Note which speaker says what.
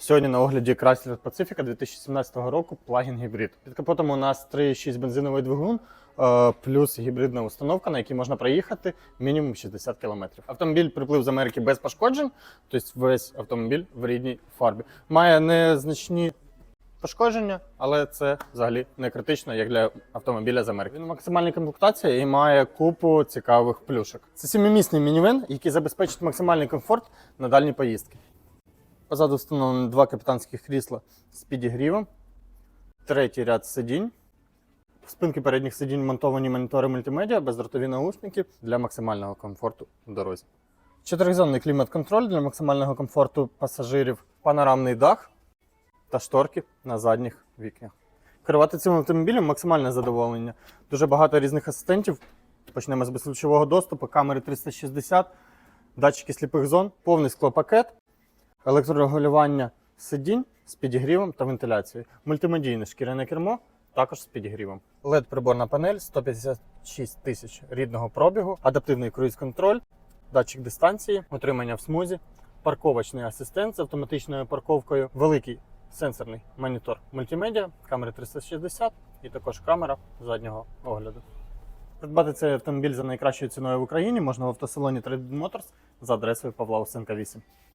Speaker 1: Сьогодні на огляді Chrysler Pacifica 2017 року плагін гібрид. Під капотом у нас 3,6 бензиновий двигун е, плюс гібридна установка, на якій можна проїхати мінімум 60 км. Автомобіль приплив з Америки без пошкоджень, тобто весь автомобіль в рідній фарбі. Має незначні пошкодження, але це взагалі не критично, як для автомобіля з Америки. Він у максимальній комплектації і має купу цікавих плюшок. Це сімимісний мінівен, який забезпечить максимальний комфорт на дальні поїздки. Позаду встановлено два капітанських крісла з підігрівом, третій ряд сидінь. В спинки передніх сидінь монтовані монітори мультимедіа, бездротові наушники для максимального комфорту в дорозі. Чотиризонний клімат-контроль для максимального комфорту пасажирів, панорамний дах та шторки на задніх вікнах. Керувати цим автомобілем максимальне задоволення. Дуже багато різних асистентів. Почнемо з безключового доступу, камери 360, датчики сліпих зон, повний склопакет, електрорегулювання сидінь з підігрівом та вентиляцією, мультимедійне шкіряне кермо, також з підігрівом. led приборна панель 156 тисяч рідного пробігу, адаптивний круїз-контроль, датчик дистанції, утримання в смузі, парковочний асистент з автоматичною парковкою, великий сенсорний монітор мультимедіа, камери 360 і також камера заднього огляду. Придбати цей автомобіль за найкращою ціною в Україні можна в автосалоні Trade Motors за адресою Павла Усенка 8.